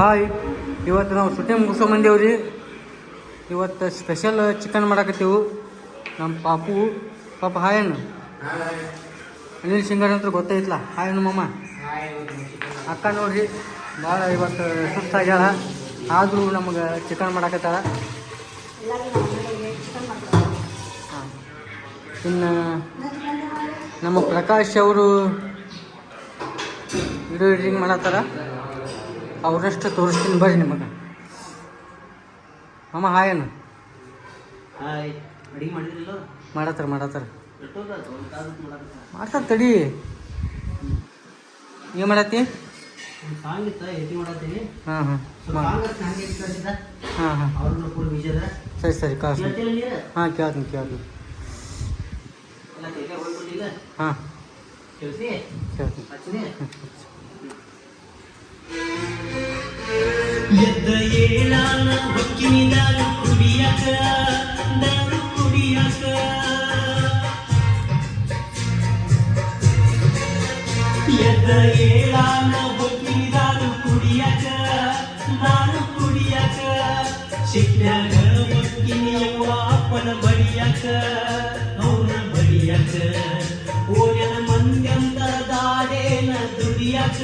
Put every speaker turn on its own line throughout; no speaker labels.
Hi, ಇವತ್ತು ನಾವು shooting ಮುಗಿಸೋ ಬಂದೇವ್ರಿ ಇವತ್ತು ಸ್ಪೆಷಲ್ ಚಿಕನ್ ಮಾಡಾಕತ್ತೀವು. ನಮ್ಮ ಪಾಪು, ಪಾಪ ಹಾಯ್ ಅಣ್ಣ. ಅನಿಲ್ ಸಿಂಗರ್ ಅಂತ ಹಾಯ್ ಮಮ್ಮ ಮಾಮ. ಅಕ್ಕ ನೋಡ್ರಿ ಭಾಳ ಇವತ್ತು ಸುಸ್ತಾಗ್ಯಾಳ. ಆದರೂ ನಮಗೆ ಚಿಕನ್ ಮಾಡಾಕತ್ತಾಳ. ಹಾಂ. ಇನ್ನು ನಮ್ಮ ಪ್ರಕಾಶ್ ಅವರು ವಿಡಿಯೋ ಎಡಿಟಿಂಗ್ ಮಾಡತ್ತಾರ. ಅವ್ರಷ್ಟು ತೋರಿಸ್ತೀನಿ ಬರ್ರಿ ನಿಮಗೆ. ಅಮ್ಮ ಹಾಯ್
ಅಡಿಗೆ
ಮಾಡತ್ತಾರ ಮಾಡತ್ತಾರ. ಮಾಡ್ತಾರ ತಡಿ. ಏನು ಮಾಡತ್ತಿ?
ಒಂದು ಸಾಂಗ್ ಇತ್ತ ಎಡಿಟಿಂಗ್ ಮಾಡತ್ತೀನಿ.
ಹಾಂ ಹಾಂ. ಹಾಂ ಹಾಂ.
ಅವ್ರನ್ನ ಫುಲ್ ಬಿಜಿ ಅದ
ಸರಿ ಸರಿ ಕಾಸು ಹಾಂ ಕೇಳ್ತೀನಿ ಕೇಳ್ತೀನಿ. ಹಾಂ. ಕೇಳ್ತೀನಿ.
ಹಚ್ಚಿನಿ
ಎದ್ದ ಏಳಾನ ಹೊಕ್ಕಿನಿ ದಾರು ಕುಡಿಯಕ ದಾರು ಕುಡಿಯಕ. ಎದ್ದ ಏಳಾನ ಹೊಕ್ಕಿನಿ ದಾರು ಕುಡಿಯಕ ದಾರು ಕುಡಿಯಕ. ಸಿಕ್ಕ್ಯಾಗ ಹೊಕ್ಕಿನಿ ಅವ್ವ ಅಪ್ಪನ ಬಡಿಯಕ, ಅವನ ಬಡಿಯಕ. ಓಯನ ಮಂದ್ಯಂತ ದಾಡೇನ ದುಡಿಯಕ.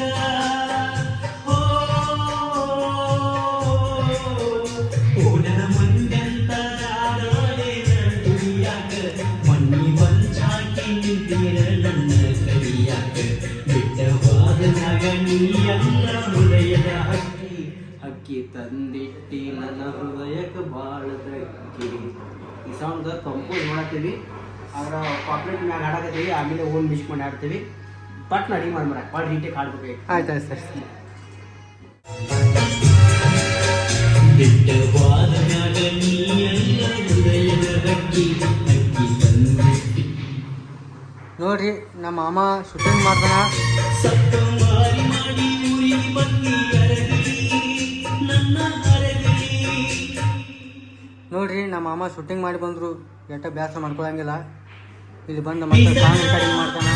ಅಕ್ಕಿ ತಂದಿಟ್ಟಿ ನನ್ನ ಹೃದಯಕ್ಕೆ ಬಾಳದ ಅಕ್ಕಿ ಈ ಸಾಂಗ್ ಕಂಪೋಸ್ ಮಾಡತ್ತೀವಿ ಅದರ ಪಾಪ್ಲೇಟ್ ಮ್ಯಾಗ ಹಾಡಕತ್ತೀವಿ ಆಮೇಲೆ ಓನ್ ಮಿಸ್ ಮಾಡಿ ಹಾಡ್ತೀವಿ ಪಟ್ನ ಅಡಿಗೆ ಮಾಡ್ಬಾರ ಭಾಳ ನೀಟಾಗಿ ಹಾಡ್ಬೇಕು
ಆಯ್ತು ಆಯ್ತು ಸರಿ ನೋಡ್ರಿ ನಮ್ಮ ಮಾಮ ಶೂಟಿಂಗ್ ಮಾಡ್ತಾನ. ನೋಡ್ರಿ ನಮ್ಮ ಮಾಮ ಶೂಟಿಂಗ್ ಮಾಡಿ ಬಂದರು. ಎಟ್ಟ ಬ್ಯಾಸ ಮಾಡ್ಕೊಳಂಗಿಲ್ಲ. ಇಲ್ಲಿ ಬಂದು ಮತ್ತೆ ಸಾಂಗ್ ರೆಕಾರ್ಡಿಂಗ್ ಮಾಡ್ತಾನ.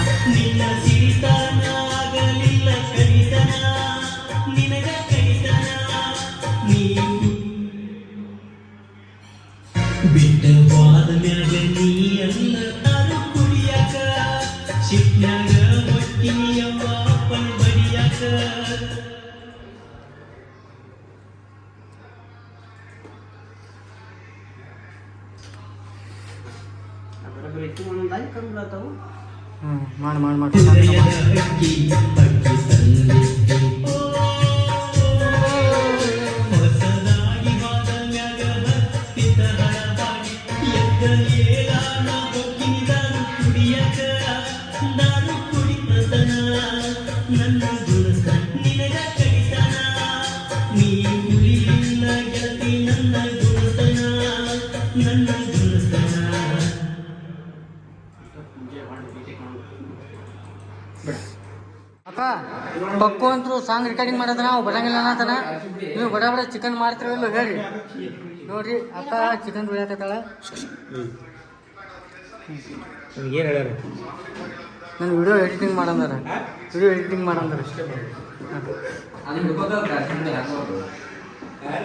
ಮಾಡಿ ಮಾಡಿ ಮಾಡಿ
ಹೃದಯದ ಹಕ್ಕಿ
ಅಕ್ಕ ಪಕ್ಕು ಅಂತೂ ಸಾಂಗ್ ರೆಕಾರ್ಡಿಂಗ್ ಮಾಡೋದ ನಾವು ಬರಂಗಿಲ್ಲ ಅನ್ನತನ ನೀವು ಬಡ ಬಡ ಚಿಕನ್ ಮಾಡ್ತಿರಲ್ಲ ಹೇಳಿ. ನೋಡ್ರಿ ಅಕ್ಕ ಚಿಕನ್ ಬಿಡಕತ್ತಾಳ
ಏನು ಹೇಳ್ಯಾರ?
ನಾನು ವಿಡಿಯೋ ಎಡಿಟಿಂಗ್ ಮಾಡಂದಾರ. ವಿಡಿಯೋ ಎಡಿಟಿಂಗ್ ಮಾಡಂದಾರ. ಹಾಂ